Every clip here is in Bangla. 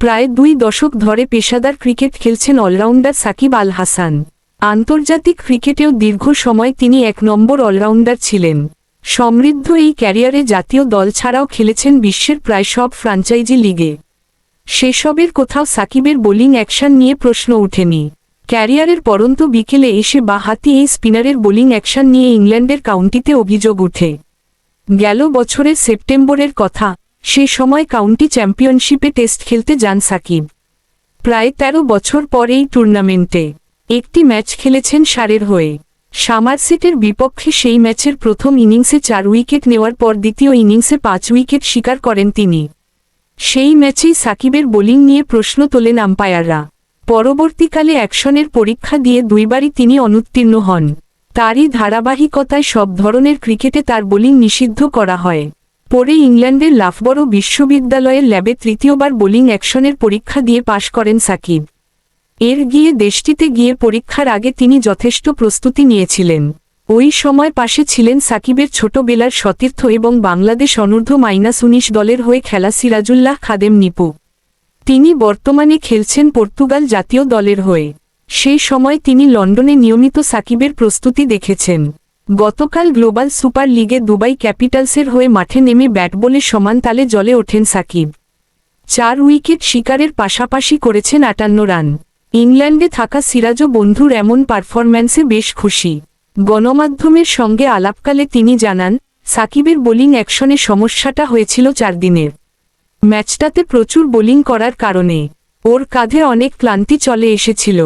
প্রায় দুই দশক ধরে পেশাদার ক্রিকেট খেলছেন অলরাউন্ডার সাকিব আল হাসান। আন্তর্জাতিক ক্রিকেটেও দীর্ঘ সময় তিনি এক নম্বর অলরাউন্ডার ছিলেন। সমৃদ্ধ এই ক্যারিয়ারে জাতীয় দল ছাড়াও খেলেছেন বিশ্বের প্রায় সব ফ্রাঞ্চাইজি লিগে। সেসবের কোথাও সাকিবের বোলিং অ্যাকশন নিয়ে প্রশ্ন ওঠেনি। ক্যারিয়ারের পরন্ত বিকেলে এসে বা হাতি এই স্পিনারের বোলিং অ্যাকশন নিয়ে ইংল্যান্ডের কাউন্টিতে অভিযোগ ওঠে। গেল বছরের সেপ্টেম্বরের কথা সে সময় কাউন্টি চ্যাম্পিয়নশিপে টেস্ট খেলতে যান সাকিব। প্রায় ১৩ বছর পর এই টুর্নামেন্টে একটি ম্যাচ খেলেছেন সারের হয়ে। সামারসিটের বিপক্ষে সেই ম্যাচের প্রথম ইনিংসে চার উইকেট নেওয়ার পর দ্বিতীয় ইনিংসে পাঁচ উইকেট শিকার করেন তিনি। সেই ম্যাচেই সাকিবের বোলিং নিয়ে প্রশ্ন তোলেন আম্পায়াররা। পরবর্তীকালে অ্যাকশনের পরীক্ষা দিয়ে দুইবারই তিনি অনুত্তীর্ণ হন। তারই ধারাবাহিকতায় সব ধরনের ক্রিকেটে তার বোলিং নিষিদ্ধ করা হয়। পরে ইংল্যান্ডের লাফবরো বিশ্ববিদ্যালয়ের ল্যাবে তৃতীয়বার বোলিং অ্যাকশনের পরীক্ষা দিয়ে পাশ করেন সাকিব। এর গিয়ে দেশটিতে গিয়ে পরীক্ষার আগে তিনি যথেষ্ট প্রস্তুতি নিয়েছিলেন। ওই সময় পাশে ছিলেন সাকিবের ছোটবেলার সতীর্থ এবং বাংলাদেশ অনূর্ধ্ব মাইনাস উনিশ দলের হয়ে খেলা সিরাজুল্লাহ খাদেম নিপু। তিনি বর্তমানে খেলছেন পর্তুগাল জাতীয় দলের হয়ে। সেই সময় তিনি লন্ডনে নিয়মিত সাকিবের প্রস্তুতি দেখেছেন। গতকাল গ্লোবাল সুপার লিগে দুবাই ক্যাপিটালসের হয়ে মাঠে নেমে ব্যাট বলে সমান তালে জলে ওঠেন সাকিব। চার উইকেট শিকারের পাশাপাশি করেছেন আটান্ন রান। ইংল্যান্ডে থাকা সিরাজও বন্ধুর এমন পারফরম্যান্সে বেশ খুশি। গণমাধ্যমের সঙ্গে আলাপকালে তিনি জানান, সাকিবের বোলিং অ্যাকশনে সমস্যাটা হয়েছিল চার দিনের। ম্যাচটাতে প্রচুর বোলিং করার কারণে ওর কাঁধে অনেক ক্লান্তি চলে এসেছিল,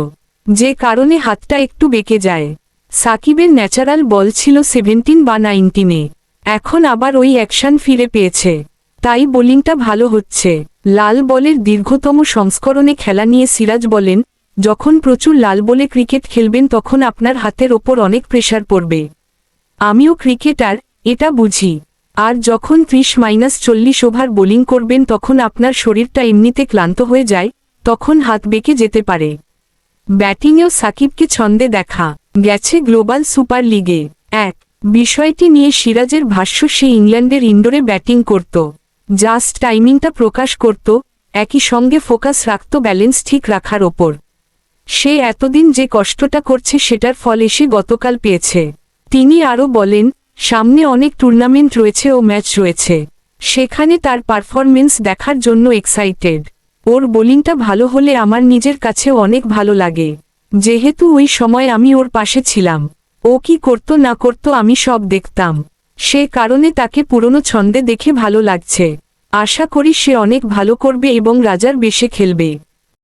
যে কারণে হাতটা একটু বেঁকে যায়। সাকিবের ন্যাচারাল বল ছিল সেভেন্টিন বা নাইনটিনে। এখন আবার ওই অ্যাকশন ফিরে পেয়েছে। তাই বোলিংটা ভালো হচ্ছে। লাল বলের দীর্ঘতম সংস্করণে খেলা নিয়ে সিরাজ বলেন, যখন প্রচুর লাল বলে ক্রিকেট খেলবেন তখন আপনার হাতের ওপর অনেক প্রেশার পড়বে। আমিও ক্রিকেটার, এটা বুঝি। আর যখন ত্রিশ মাইনাস চল্লিশ ওভার বোলিং করবেন তখন আপনার শরীরটা এমনিতে ক্লান্ত হয়ে যায়, তখন হাত বেঁকে যেতে পারে। ব্যাটিংয়েও সাকিবকে ছন্দে দেখা। গেছে গ্লোবাল সুপার লিগে। এক, বিষয়টি নিয়ে সিরাজের ভাষ্য, সে ইংল্যান্ডের ইন্ডোরে ব্যাটিং করত। জাস্ট টাইমিংটা প্রকাশ করত, একই সঙ্গে ফোকাস রাখত, ব্যালেন্স ঠিক রাখার ওপর। সে এতদিন যে কষ্টটা করছে, সেটার ফল এসে গতকাল পেয়েছে। তিনি আরও বলেন, সামনে অনেক টুর্নামেন্ট রয়েছে ও ম্যাচ রয়েছে। সেখানে তার পারফরমেন্স দেখার জন্য এক্সাইটেড। ওর বোলিংটা ভালো হলে আমার নিজের কাছেও অনেক ভালো লাগে। যেহেতু ওই সময় আমি ওর পাশে ছিলাম। ও কি করত না করত আমি সব দেখতাম। সে কারণে তাকে পুরনো ছন্দে দেখে ভালো লাগছে। আশা করি সে অনেক ভালো করবে এবং রাজার বেশে খেলবে।